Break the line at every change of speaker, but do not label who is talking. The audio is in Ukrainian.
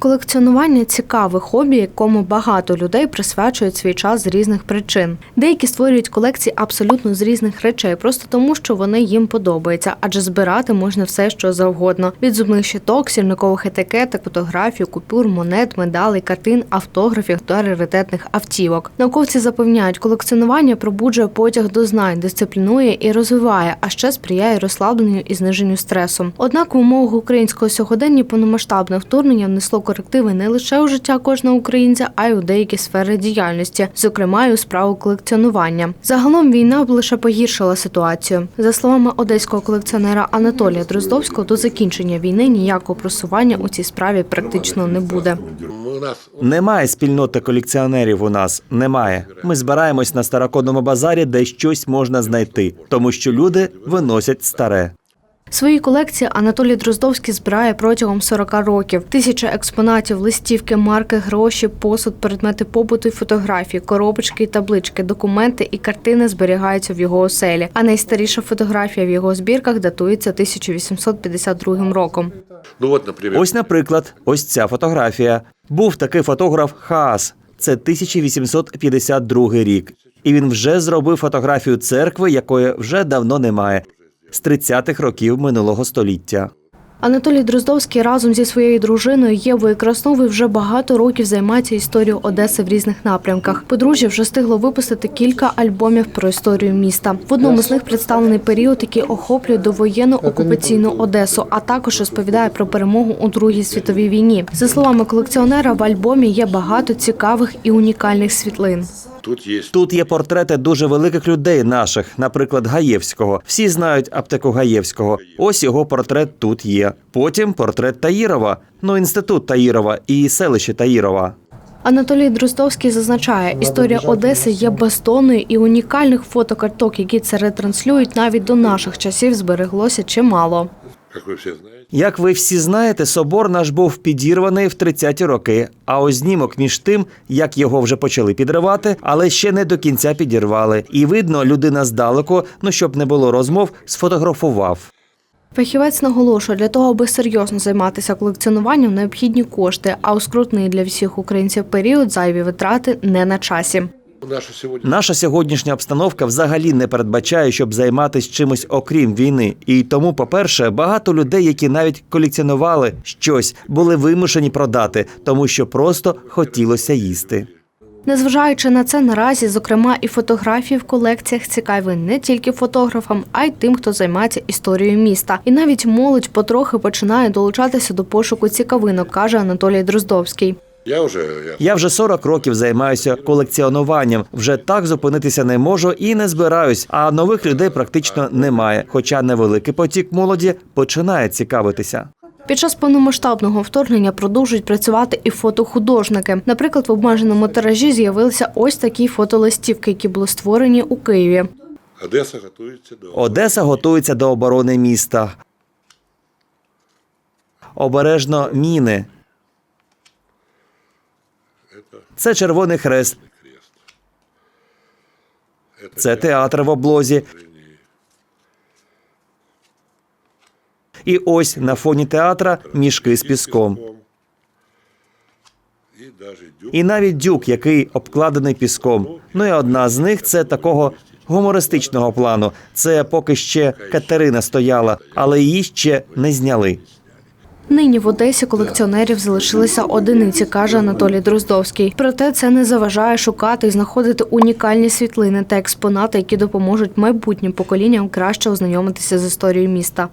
Колекціонування цікаве хобі, якому багато людей присвячують свій час з різних причин. Деякі створюють колекції абсолютно з різних речей, просто тому, що вони їм подобаються, адже збирати можна все, що завгодно: від зубних щиток, сірникових етикеток, фотографій, купюр, монет, медалей, картин, автографів та раритетних автівок. Науковці запевняють, колекціонування пробуджує потяг до знань, дисциплінує і розвиває, а ще сприяє розслабленню і зниженню стресу. Однак в умовах українського сьогодення повномасштабне вторгнення внесло корективи не лише у життя кожного українця, а й у деякі сфери діяльності, зокрема й у справу колекціонування. Загалом війна б лише погіршила ситуацію. За словами одеського колекціонера Анатолія Дроздовського, до закінчення війни ніякого просування у цій справі практично не буде.
Немає спільноти колекціонерів у нас. Немає. Ми збираємось на старокодному базарі, де щось можна знайти, тому що люди виносять старе.
Свої колекції Анатолій Дроздовський збирає протягом 40 років. Тисяча експонатів, листівки, марки, гроші, посуд, предмети побуту, фотографії, коробочки, таблички, документи і картини зберігаються в його оселі. А найстаріша фотографія в його збірках датується 1852 роком.
ну вот, например,
Ось, наприклад, ось ця фотографія. Був такий фотограф Хаас. Це 1852 рік. І він вже зробив фотографію церкви, якої вже давно немає, з 30-х років минулого століття.
Анатолій Дроздовський разом зі своєю дружиною Євою Красновою вже багато років займається історією Одеси в різних напрямках. Подружжя вже встигло випустити кілька альбомів про історію міста. В одному з них представлений період, який охоплює довоєнну окупаційну Одесу, а також розповідає про перемогу у Другій світовій війні. За словами колекціонера, в альбомі є багато цікавих і унікальних світлин.
Тут есть
Тут є портрети дуже великих людей наших, наприклад, Гаєвського. Всі знають аптеку Гаєвського. Ось його портрет тут є. Потім портрет Таїрова, ну інститут Таїрова і селище Таїрова.
Анатолій Дроздовський зазначає, історія Одеси є безтонною і унікальних фотокарток, які це ретранслюють, навіть до наших часів збереглося чимало.
Как вы все знаете.
Як ви всі знаєте, собор наш був підірваний в 30-ті роки. А ось знімок між тим, як його вже почали підривати, але ще не до кінця підірвали. І видно, людина здалеку, ну щоб не було розмов, сфотографував.
Фахівець наголошує, для того, аби серйозно займатися колекціонуванням, необхідні кошти, а у скрутний для всіх українців період зайві витрати не на часі.
Наша
сьогоднішня обстановка взагалі не передбачає, щоб займатися чимось окрім війни. І тому, по-перше, багато людей, які навіть колекціонували щось, були вимушені продати, тому що просто хотілося їсти.
Незважаючи на це, наразі, зокрема, і фотографії в колекціях цікаві не тільки фотографам, а й тим, хто займається історією міста. І навіть молодь потрохи починає долучатися до пошуку цікавинок, каже Анатолій Дроздовський.
Я уже я,
Я вже 40 років займаюся колекціонуванням. Вже так зупинитися не можу і не збираюсь. А нових людей практично немає. Хоча невеликий потік молоді починає цікавитися.
Під час повномасштабного вторгнення продовжують працювати і фотохудожники. Наприклад, в обмеженому тиражі з'явилися ось такі фотолистівки, які були створені у Києві.
Одесса готовится до
Одеса готується до оборони міста. Обережно міни. Це Червоний Хрест. Це театр в облозі. І ось на фоні театра мішки з піском. І навіть дюк, який обкладений піском. Ну і одна з них це такого гумористичного плану. Це поки ще Катерина стояла, але її ще не зняли.
Нині в Одесі колекціонерів залишилися одиниці, каже Анатолій Дроздовський. Проте це не заважає шукати і знаходити унікальні світлини та експонати, які допоможуть майбутнім поколінням краще ознайомитися з історією міста.